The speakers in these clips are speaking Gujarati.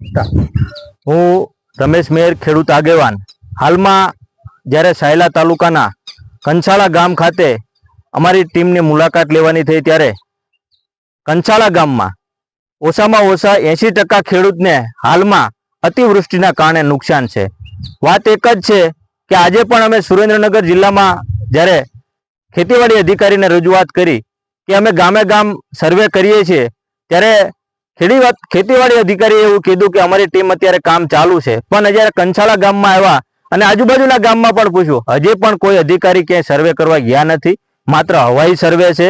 હું રમેશ મેર ખેડૂત આગેવાન. હાલમાં જ્યારે સાયલા તાલુકાના કંસાળા ગામ ખાતે અમારી ટીમની મુલાકાત લેવાની થઈ ત્યારે કંસાળા ગામમાં ઓછામાં ઓછા એંશી ટકા ખેડૂતને હાલમાં અતિવૃષ્ટિના કારણે નુકસાન છે. વાત એક જ છે કે આજે પણ અમે સુરેન્દ્રનગર જિલ્લામાં જ્યારે ખેતીવાડી અધિકારીને રજૂઆત કરી કે અમે ગામે ગામ સર્વે કરીએ છીએ, ત્યારે ખેડી વાત, ખેતીવાડી અધિકારીએ એવું કીધું કે અમારી ટીમ અત્યારે કામ ચાલુ છે. પણ જ્યારે કંસાળા ગામમાં આવ્યા અને આજુબાજુના ગામમાં પણ પૂછ્યું. હજી પણ કોઈ અધિકારી ક્યાંય સર્વે કરવા ગયા નથી. માત્ર હવાઈ સર્વે છે,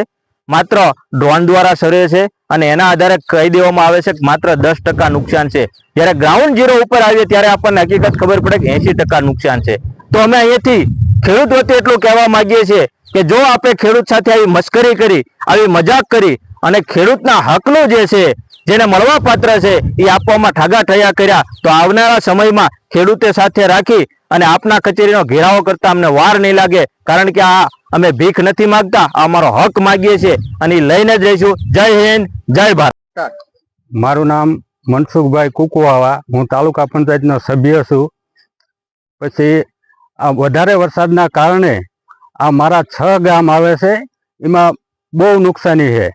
માત્ર ડ્રોન દ્વારા સર્વે છે અને એના આધારે કહી દેવામાં આવે છે કે માત્ર દસ ટકા નુકસાન છે. જ્યારે ગ્રાઉન્ડ ઝીરો ઉપર આવીએ ત્યારે આપણને હકીકત ખબર પડે કે એસી ટકા નુકસાન છે. તો અમે અહીંયાથી ખેડૂત વચ્ચે એટલું કહેવા માંગીએ છીએ કે જો આપણે ખેડૂત સાથે આવી મશ્કરી કરી, આવી મજાક કરી અને ખેડૂતના હકનું જે છે જેને મળવા પાત્ર છે એ આપવામાં ઠાગા ઠયા કર્યા. તો આવનારા સમયમાં ખેડૂતે સાથે રાખી અને આપના કચેરીનો ઘેરાવો કરતા અમને વાર નહીં લાગે. કારણ કે આ અમે ભીખ નથી માગતા અમારો હક માગીએ છીએ અને લઈને જ રહીશું. જય હિન્દ, જય ભારત. મારું નામ મનસુખભાઈ કુકવાવા. હું તાલુકા પંચાયતનો સભ્ય છું. પછી આ વધારે વરસાદના કારણે આ મારા છ ગામ આવે છે. એમાં બહુ નુકસાની છે.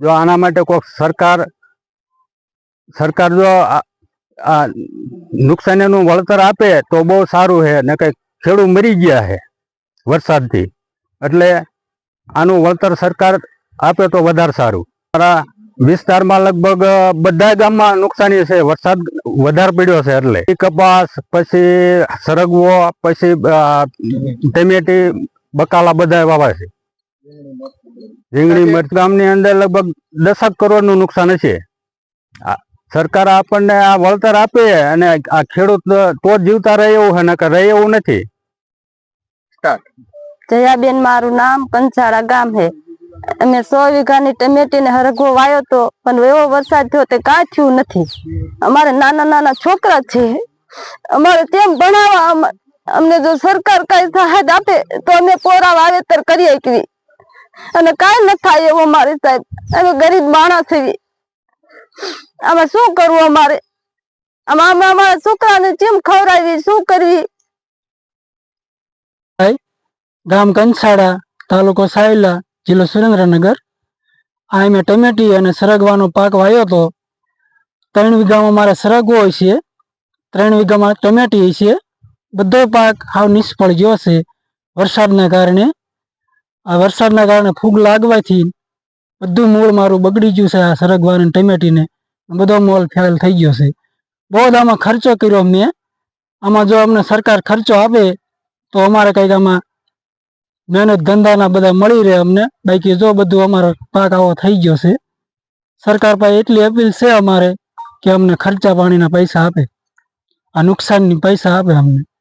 જો આના માટે કોઈક સરકાર સરકાર જો આ- નુકસાનીનું વળતર આપે તો બહુ સારું છે ને કંઈક ખેડૂત મરી ગયા છે વરસાદથી. એટલે આનું વળતર સરકાર આપે તો વધારે સારું. મારા વિસ્તારમાં લગભગ બધા ગામમાં નુકસાની છે, વરસાદ વધારે પડ્યો છે એટલે. કપાસ, પછી સરગવો, પછી ટેમેટી, બકાલા બધા વાવા છે. રીંગણી, મરચ ગામની અંદર લગભગ દસક કરોડનું નુકસાન છે સરકાર આપણને આ વળતર આપે અને આ ખેડૂત તો જીવતા રહે એવું છે નકર રહે એવું નથી. જયાબેન મારું નામ કંસાળા ગામ હે. અમે સો વીઘાની ટમેટી ને હરગવો વાયો તો પણ એવો વરસાદ થયો તે કાંઈ થયું નથી. અમારે નાના નાના છોકરા છે. અમારે તેમ ભણાવવા અમને જો સરકાર કઈ સહાય આપે તો અમે પોરા વાવેતર કરીએ શકીએ અને કાંઈ ન થાય એવો મારી સાહેબ. અમે ગરીબ માણસ છીએ આમાં શું કરવું અમારે? આમાં અમારા છોકરાને કેમ ખવડાવી? શું કરવી? ગામ કંસાડા, તાલુકો સાયલા, જિલ્લો સુરેન્દ્રનગર. આ મેં ટમેટી અને સરગવાનો પાક વાવ્યો હતો. ત્રણ વીઘામાં મારે સરગવો છે ત્રણ વીઘામાં ટમેટી છે બધો પાક હાવ નિષ્ફળ ગયો છે વરસાદના કારણે. આ વરસાદના કારણે ફૂગ લાગવાથી બધું મૂળ મારું બગડી ગયું છે આ સરગવાની ટમેટીને. બધો મોલ ફેલ થઈ ગયો છે. બહુ જ આમાં ખર્ચો કર્યો મેં. આમાં જો અમને સરકાર ખર્ચો આપે, તો અમારે કંઈક આમાં મહેનત ધંધાના બધા મળી રહે અમને. બાકી જો બધું અમારો પાક આવો થઈ ગયો છે. સરકાર પાસે એટલી અપીલ છે અમારે કે અમને ખર્ચા પાણીના પૈસા આપે. આ નુકસાનની પૈસા આપે અમને.